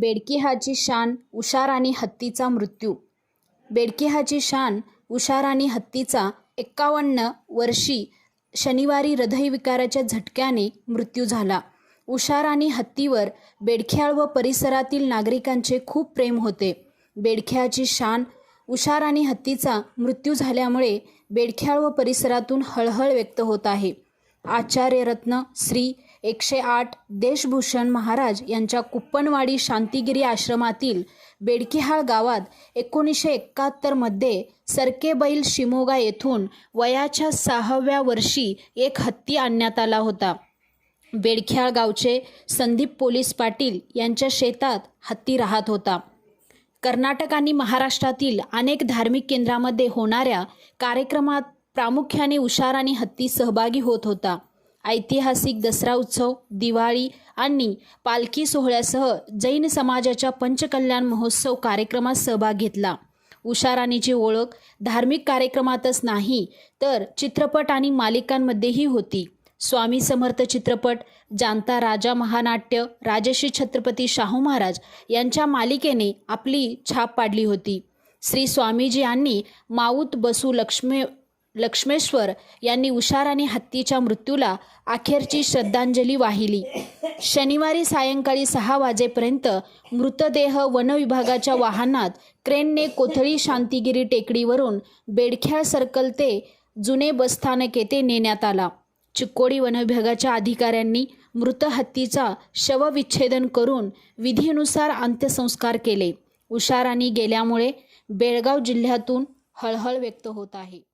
बेडकिहाची शान उषाराणी हत्तीचा मृत्यू. बेडकिहाची शान उषाराणी हत्तीचा एक्कावन्न वर्षी शनिवारी हृदयविकाराच्या झटक्याने मृत्यू झाला. उषाराणी हत्तीवर बेडख्याळ व परिसरातील नागरिकांचे खूप प्रेम होते. बेडख्याची शान उषाराणी हत्तीचा मृत्यू झाल्यामुळे बेडख्याळ व परिसरातून हळहळ व्यक्त होत आहे. आचार्यरत्न श्री एकशे आठ देशभूषण महाराज यांच्या कुप्पणवाडी शांतिगिरी आश्रमातील बेडकिहाळ गावात एकोणीसशे एकाहत्तरमध्ये सरकेबैल शिमोगा येथून वयाच्या सहाव्या वर्षी एक हत्ती आणण्यात आला होता. बेडख्याळ गावचे संदीप पोलीस पाटील यांच्या शेतात हत्ती राहत होता. कर्नाटक आणि महाराष्ट्रातील अनेक धार्मिक केंद्रामध्ये होणाऱ्या कार्यक्रमात प्रामुख्याने उशार आणि हत्ती सहभागी होत होता. ऐतिहासिक दसरा उत्सव दिवाळी आणि पालखी सोहळ्यासह जैन समाजाच्या पंचकल्याण महोत्सव कार्यक्रमात सहभाग घेतला. उषाराणीची ओळख धार्मिक कार्यक्रमातच नाही तर चित्रपट आणि मालिकांमध्येही होती. स्वामी समर्थ चित्रपट जाणता राजा महानाट्य राजश्री छत्रपती शाहू महाराज यांच्या मालिकेने आपली छाप पाडली होती. श्री स्वामीजी यांनी माऊत बसू लक्ष्मी लक्ष्मेश्वर यांनी उषार हत्तीच्या मृत्यूला अखेरची श्रद्धांजली वाहिली. शनिवारी सायंकाळी सहा वाजेपर्यंत मृतदेह वनविभागाच्या वाहनात क्रेनने कोथळी शांतिगिरी टेकडीवरून बेडख्याळ सर्कल ते जुने बसस्थानक येथे नेण्यात आला. चिक्कोडी वनविभागाच्या अधिकाऱ्यांनी मृत हत्तीचा शवविच्छेदन करून विधीनुसार अंत्यसंस्कार केले. उषाराणी गेल्यामुळे बेळगाव जिल्ह्यातून हळहळ व्यक्त होत आहे.